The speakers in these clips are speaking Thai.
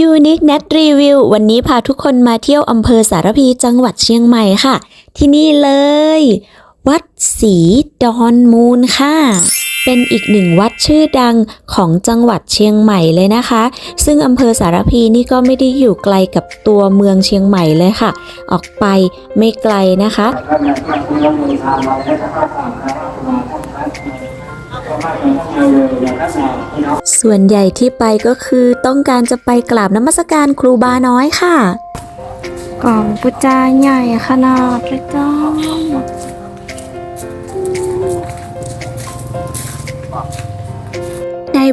ยูนิคเน็ตรีวิววันนี้พาทุกคนมาเที่ยวอำเภอสารพีจังหวัดเชียงใหม่ค่ะ ที่นี่เลย วัดศรีดอนมูลค่ะ เป็นอีกหนึ่งวัดชื่อดังของจังหวัดเชียงใหม่เลยนะคะ ซึ่งอำเภอสารพีนี่ก็ไม่ได้อยู่ไกลกับตัวเมืองเชียงใหม่เลยค่ะ ออกไปไม่ไกลนะคะ ส่วนใหญ่ที่ไปก็คือต้องการจะไปกราบนมัสการครูบาน้อยค่ะ กล่องปุจจาใหญ่ขนาดเลยจ้า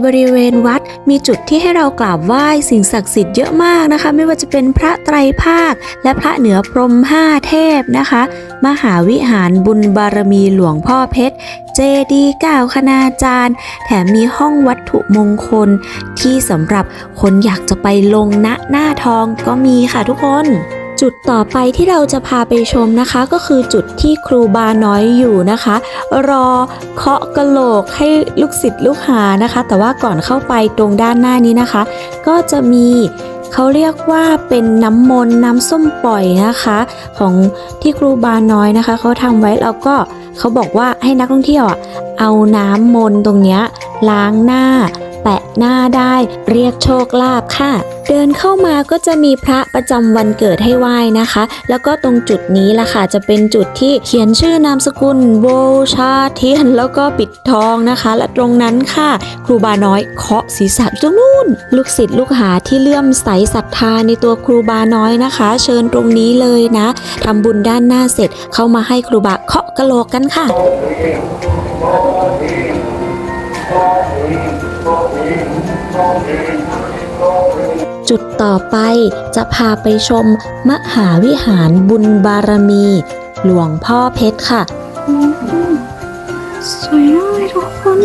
บริเวณวัดมีจุดที่ให้เรากราบไหว้สิ่งศักดิ์สิทธิ์เยอะมากนะคะ ไม่ว่าจะเป็นพระไตรภาค และพระเหนือพรมห้าเทพนะคะ มหาวิหารบุญบารมีหลวงพ่อเพชร เจดีย์เก้าคณาจารย์ แถมมีห้องวัตถุมงคล ที่สำหรับคนอยากจะไปลงณหน้าทองก็มีค่ะทุกคน จุดต่อไปที่เราจะพาไปชมนะคะก็คือจุดที่ครูบาน้อยอยู่นะคะ รอเคาะกระโหลกให้ลูกศิษย์ลูกหานะคะ แต่ว่าก่อนเข้าไปตรงด้านหน้านี้นะคะ ก็จะมีเขาเรียกว่าเป็นน้ำมนต์น้ำส้มปล่อยนะคะ ของที่ครูบาน้อยนะคะเขาทำไว้แล้วก็เขาบอกว่าให้นักท่องเที่ยวอะเอาน้ำมนต์ตรงเนี้ยล้างหน้า แปะหน้าได้ เรียกโชคลาภค่ะ เดินเข้ามาก็จะมีพระประจำวันเกิดให้ไหว้นะคะ แล้วก็ตรงจุดนี้ล่ะค่ะจะเป็นจุดที่เขียนชื่อนามสกุลโบชาเทียนแล้วก็ปิดทองนะคะ และตรงนั้นค่ะ ครูบาน้อยเคาะศีรษะตรงนู้น ลูกศิษย์ลูกหาที่เลื่อมใสศรัทธาในตัวครูบาน้อยนะคะ เชิญตรงนี้เลยนะทำบุญด้านหน้าเสร็จเข้ามาให้ครูบาเคาะกะโหลกกันค่ะ จุดต่อไปจะพาไปชมมหาวิหารบุญบารมี หลวงพ่อเพชรค่ะ สวยมากเลยทุกคน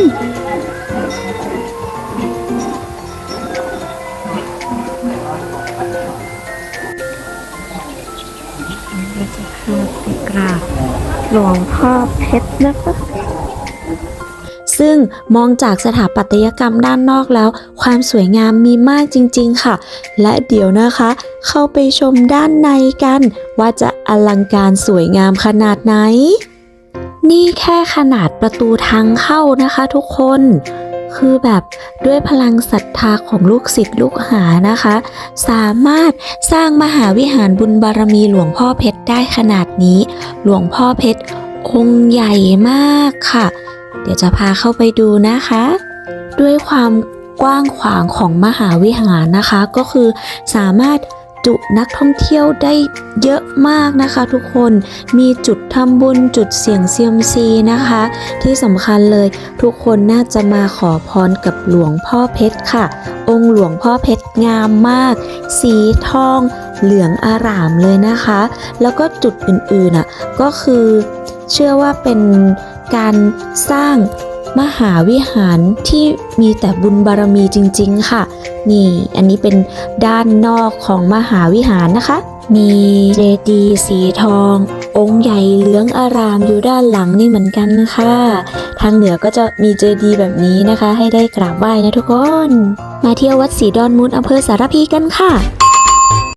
เราจะพาไปกราบหลวงพ่อเพชรนะคะ ซึ่งมองจากสถาปัตยกรรมด้านนอกแล้ว ความสวยงามมีมากจริง ๆ ค่ะ และเดี๋ยวนะคะ เข้าไปชมด้านในกัน ว่าจะอลังการสวยงามขนาดไหน นี่แค่ขนาดประตูทางเข้านะคะทุกคนคือแบบด้วยพลังศรัทธาของลูกศิษย์ลูกหานะคะ สามารถสร้างมหาวิหารบุญบารมีหลวงพ่อเพชรได้ขนาดนี้ หลวงพ่อเพชรองค์ใหญ่มากค่ะ เดี๋ยวจะพาเข้าไปดูนะคะ ด้วยความกว้างขวางของมหาวิหารนะคะ ก็คือสามารถจุนักท่องเที่ยวได้เยอะมากนะคะ ทุกคนมีจุดทำบุญจุดเสี่ยงเซียมซีนะคะ ที่สำคัญเลยทุกคนน่าจะมาขอพรกับหลวงพ่อเพชรค่ะ องค์หลวงพ่อเพชรงามมาก สีทองเหลืองอารามเลยนะคะ แล้วก็จุดอื่นๆอะก็คือเชื่อว่าเป็น การสร้างมหาวิหารที่มีแต่บุญบารมีจริง ๆ ค่ะ นี่อันนี้เป็นด้านนอกของมหาวิหารนะคะ มีเจดีย์สีทอง องค์ใหญ่เหลืองอารามอยู่ด้านหลังนี่เหมือนกันนะคะ ทางเหนือก็จะมีเจดีย์แบบนี้นะคะ ให้ได้กราบไหว้นะทุกคน มาเที่ยววัดศรีดอนมูลอำเภอสารพีกันค่ะ